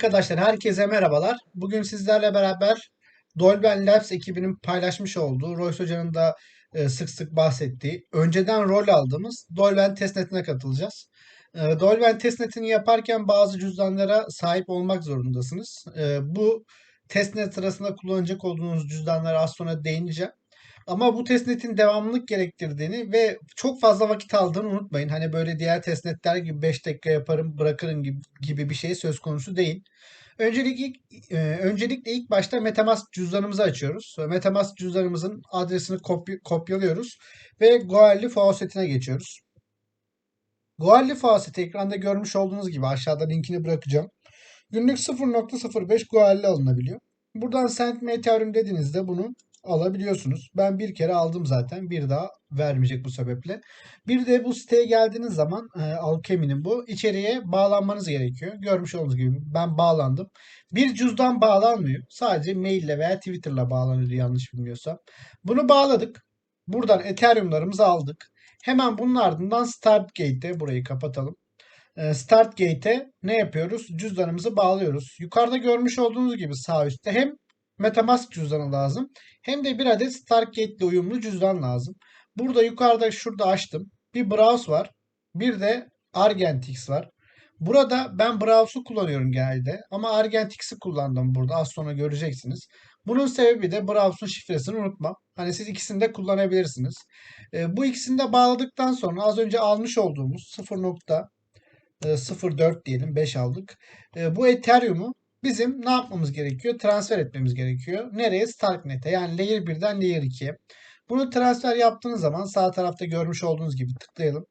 Arkadaşlar herkese merhabalar. Bugün sizlerle beraber Dolben Labs ekibinin paylaşmış olduğu, Royce Hoca'nın da e, sık sık bahsettiği, önceden rol aldığımız Dolben testnetine katılacağız. E, Dolben testnetini yaparken bazı cüzdanlara sahip olmak zorundasınız. E, bu testnet sırasında kullanacak olduğunuz cüzdanlara az sonra değineceğim. Ama bu testnetin devamlılık gerektirdiğini ve çok fazla vakit aldığını unutmayın. Hani böyle diğer testnetler gibi 5 dakika yaparım bırakırım gibi, bir şey söz konusu değil. Öncelikle, ilk- e, öncelikle ilk başta MetaMask cüzdanımızı açıyoruz. MetaMask cüzdanımızın adresini kopy- kopyalıyoruz ve Goerli faucetine geçiyoruz. Goerli faucet ekranda görmüş olduğunuz gibi aşağıda linkini bırakacağım. Günlük 0.05 Goerli alınabiliyor. Buradan Send Me dediğinizde bunu alabiliyorsunuz. Ben bir kere aldım zaten. Bir daha vermeyecek bu sebeple. Bir de bu siteye geldiğiniz zaman e, Alchemy'nin bu içeriye bağlanmanız gerekiyor. Görmüş olduğunuz gibi ben bağlandım. Bir cüzdan bağlanmıyor. Sadece maille veya Twitter'la bağlanıyor yanlış bilmiyorsam. Bunu bağladık. Buradan Ethereum'larımızı aldık. Hemen bunun ardından Start Gate'e burayı kapatalım. E, Start Gate'e ne yapıyoruz? Cüzdanımızı bağlıyoruz. Yukarıda görmüş olduğunuz gibi sağ üstte hem MetaMask cüzdanı lazım hem de bir adet Stargate ile uyumlu cüzdan lazım. Burada yukarıda şurada açtım. Bir Browse var. Bir de Argentix var. Burada ben Browse'u kullanıyorum genelde ama Argentix'i kullandım burada. Az sonra göreceksiniz. Bunun sebebi de Browse'un şifresini unutmam. Hani siz ikisini de kullanabilirsiniz. E, bu ikisini de bağladıktan sonra az önce almış olduğumuz 0.04 diyelim 5 aldık. E, bu Ethereum'u bizim ne yapmamız gerekiyor? Transfer etmemiz gerekiyor. Nereye? Starknet'e yani Layer 1'den Layer 2'ye. Bunu transfer yaptığınız zaman sağ tarafta görmüş olduğunuz gibi tıklayalım.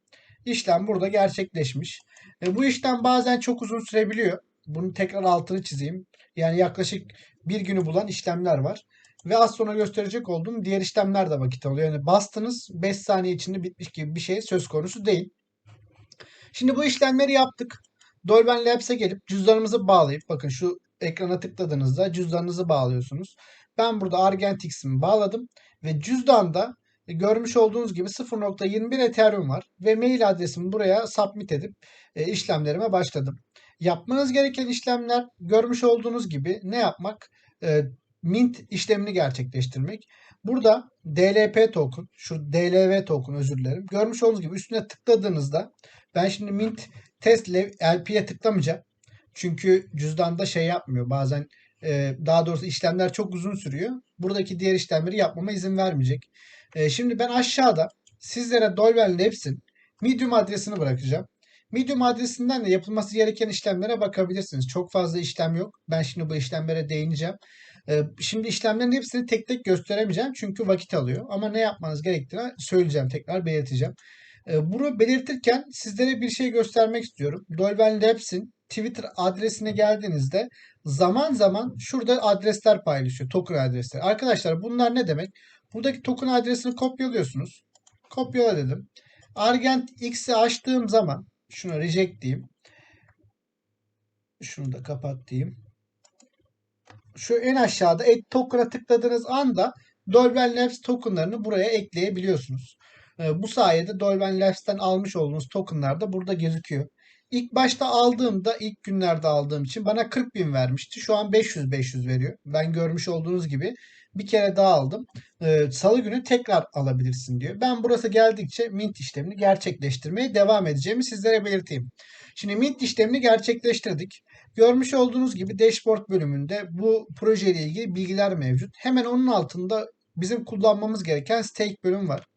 İşlem burada gerçekleşmiş. E, bu işlem bazen çok uzun sürebiliyor. Bunu tekrar altını çizeyim. Yani yaklaşık bir günü bulan işlemler var. Ve az sonra gösterecek olduğum diğer işlemler de vakit alıyor. Yani bastınız 5 saniye içinde bitmiş gibi bir şey söz konusu değil. Şimdi bu işlemleri yaptık. Dolben Labs'e gelip cüzdanımızı bağlayıp bakın şu ekrana tıkladığınızda cüzdanınızı bağlıyorsunuz. Ben burada Argentix'imi bağladım ve cüzdanda e, görmüş olduğunuz gibi 0.21 Ethereum var ve mail adresimi buraya submit edip e, işlemlerime başladım. Yapmanız gereken işlemler görmüş olduğunuz gibi ne yapmak? E, mint işlemini gerçekleştirmek. Burada DLP token, şu DLV token özür dilerim. Görmüş olduğunuz gibi üstüne tıkladığınızda ben şimdi mint test LP'ye tıklamayacağım. Çünkü cüzdanda şey yapmıyor. Bazen e, daha doğrusu işlemler çok uzun sürüyor. Buradaki diğer işlemleri yapmama izin vermeyecek. E, şimdi ben aşağıda sizlere Dolben Labs'in Medium adresini bırakacağım. Medium adresinden de yapılması gereken işlemlere bakabilirsiniz. Çok fazla işlem yok. Ben şimdi bu işlemlere değineceğim. E, şimdi işlemlerin hepsini tek tek gösteremeyeceğim. Çünkü vakit alıyor. Ama ne yapmanız gerektiğini söyleyeceğim. Tekrar belirteceğim. E, Bunu belirtirken sizlere bir şey göstermek istiyorum. Dolben Labs'in Twitter adresine geldiğinizde zaman zaman şurada adresler paylaşıyor. Token adresleri. Arkadaşlar bunlar ne demek? Buradaki token adresini kopyalıyorsunuz. Kopyala dedim. Argent X'i açtığım zaman şunu reject diyeyim. Şunu da kapat. Şu en aşağıda add token'a tıkladığınız anda Dolben Labs tokenlarını buraya ekleyebiliyorsunuz. Ee, Bu sayede Dolben Labs'ten almış olduğunuz tokenlar da burada gözüküyor. İlk başta aldığımda ilk günlerde aldığım için bana 40 bin vermişti. Şu an 500-500 veriyor. Ben görmüş olduğunuz gibi bir kere daha aldım. Ee, Salı günü tekrar alabilirsin diyor. Ben burası geldikçe mint işlemini gerçekleştirmeye devam edeceğimi sizlere belirteyim. Şimdi mint işlemini gerçekleştirdik. Görmüş olduğunuz gibi dashboard bölümünde bu projeyle ilgili bilgiler mevcut. Hemen onun altında bizim kullanmamız gereken stake bölüm var.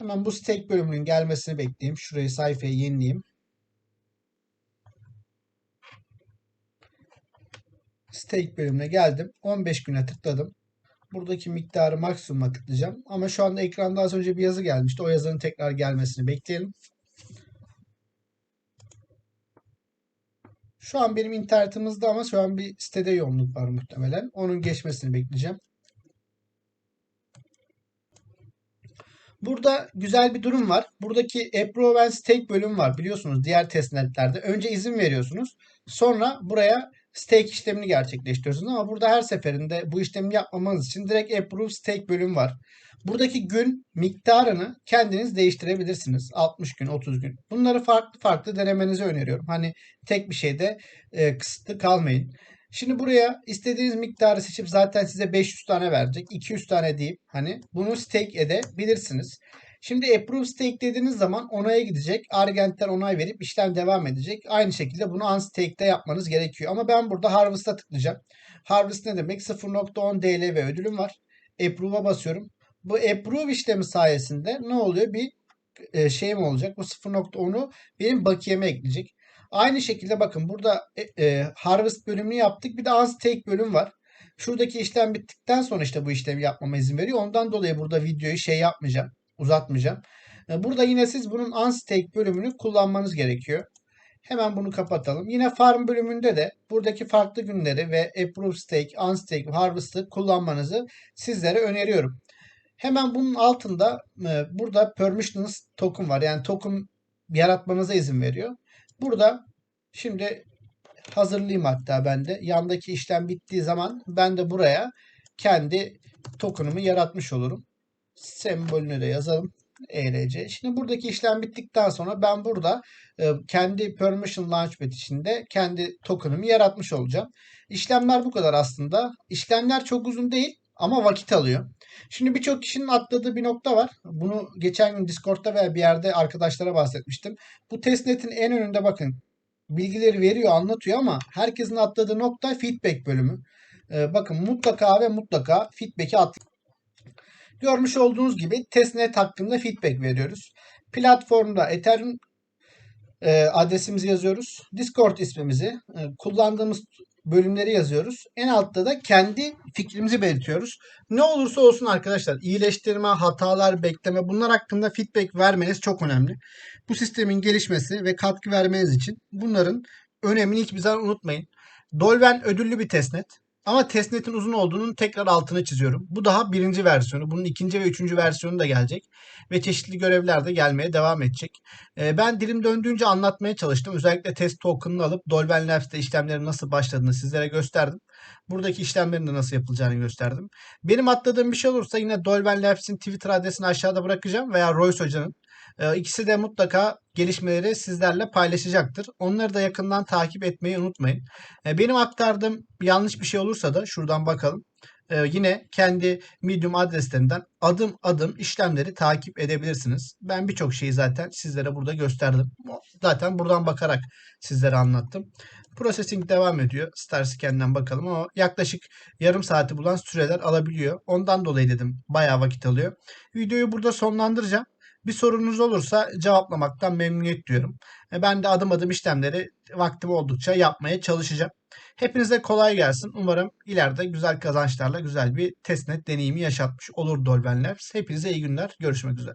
Hemen bu stake bölümünün gelmesini bekleyeyim. Şurayı sayfayı yenileyim. Stake bölümüne geldim. 15 güne tıkladım. Buradaki miktarı maksimuma tıklayacağım. Ama şu anda ekranda az önce bir yazı gelmişti. O yazının tekrar gelmesini bekleyelim. Şu an benim internetimizde ama şu an bir sitede yoğunluk var muhtemelen. Onun geçmesini bekleyeceğim. Burada güzel bir durum var. Buradaki approve and stake bölümü var. Biliyorsunuz diğer testnetlerde. Önce izin veriyorsunuz. Sonra buraya stake işlemini gerçekleştiriyorsunuz. Ama burada her seferinde bu işlemi yapmamanız için direkt approve stake bölümü var. Buradaki gün miktarını kendiniz değiştirebilirsiniz. 60 gün, 30 gün. Bunları farklı farklı denemenizi öneriyorum. Hani tek bir şeyde e, kısıtlı kalmayın. Şimdi buraya istediğiniz miktarı seçip zaten size 500 tane verecek. 200 tane deyip hani bunu stake edebilirsiniz. Şimdi approve stake dediğiniz zaman onaya gidecek. Argent'ten onay verip işlem devam edecek. Aynı şekilde bunu unstake'de yapmanız gerekiyor. Ama ben burada harvest'a tıklayacağım. Harvest ne demek? 0.10 DLV ödülüm var. Approve'a basıyorum. Bu approve işlemi sayesinde ne oluyor? Bir e, şey mi olacak? Bu 0.10'u benim bakiyeme ekleyecek. Aynı şekilde bakın burada e, e, harvest bölümünü yaptık. Bir de unstake bölüm var. Şuradaki işlem bittikten sonra işte bu işlemi yapmama izin veriyor. Ondan dolayı burada videoyu şey yapmayacağım. Uzatmayacağım. E, burada yine siz bunun unstake bölümünü kullanmanız gerekiyor. Hemen bunu kapatalım. Yine farm bölümünde de buradaki farklı günleri ve approve stake, unstake, harvest'ı kullanmanızı sizlere öneriyorum. Hemen bunun altında e, burada permissionless token var. Yani token yaratmanıza izin veriyor. Burada şimdi hazırlayayım hatta ben de. Yandaki işlem bittiği zaman ben de buraya kendi token'ımı yaratmış olurum. Sembolünü de yazalım. ERC. Şimdi buradaki işlem bittikten sonra ben burada e, kendi permission launchpad içinde kendi token'ımı yaratmış olacağım. İşlemler bu kadar aslında. İşlemler çok uzun değil ama vakit alıyor. Şimdi birçok kişinin atladığı bir nokta var. Bunu geçen gün Discord'da veya bir yerde arkadaşlara bahsetmiştim. Bu testnet'in en önünde bakın bilgileri veriyor, anlatıyor ama herkesin atladığı nokta feedback bölümü. Ee, bakın mutlaka ve mutlaka feedback'i at. Görmüş olduğunuz gibi testnet hakkında feedback veriyoruz. Platformda Ethereum e, adresimizi yazıyoruz. Discord ismimizi, e, kullandığımız bölümleri yazıyoruz. En altta da kendi fikrimizi belirtiyoruz. Ne olursa olsun arkadaşlar iyileştirme, hatalar, bekleme bunlar hakkında feedback vermeniz çok önemli. Bu sistemin gelişmesi ve katkı vermeniz için bunların önemini hiçbir zaman unutmayın. Dolven ödüllü bir testnet. Ama testnetin uzun olduğunun tekrar altını çiziyorum. Bu daha birinci versiyonu. Bunun ikinci ve üçüncü versiyonu da gelecek. Ve çeşitli görevler de gelmeye devam edecek. Ee, ben dilim döndüğünce anlatmaya çalıştım. Özellikle test token'ını alıp Dolben Labs'te işlemlerin nasıl başladığını sizlere gösterdim. Buradaki işlemlerin de nasıl yapılacağını gösterdim. Benim atladığım bir şey olursa yine Dolben Labs'in Twitter adresini aşağıda bırakacağım. Veya Royce Hoca'nın. Ee, ikisi de mutlaka gelişmeleri sizlerle paylaşacaktır. Onları da yakından takip etmeyi unutmayın. Ee, benim aktardığım yanlış bir şey olursa da şuradan bakalım. Ee, yine kendi Medium adreslerinden adım adım işlemleri takip edebilirsiniz. Ben birçok şeyi zaten sizlere burada gösterdim. Zaten buradan bakarak sizlere anlattım. Processing devam ediyor. Starscan'den bakalım ama yaklaşık yarım saati bulan süreler alabiliyor. Ondan dolayı dedim bayağı vakit alıyor. Videoyu burada sonlandıracağım. Bir sorunuz olursa cevaplamaktan memnuniyet duyuyorum. E, Ben de adım adım işlemleri vaktim oldukça yapmaya çalışacağım. Hepinize kolay gelsin. Umarım ileride güzel kazançlarla güzel bir testnet deneyimi yaşatmış olur Dolben Labs. Hepinize iyi günler. Görüşmek üzere.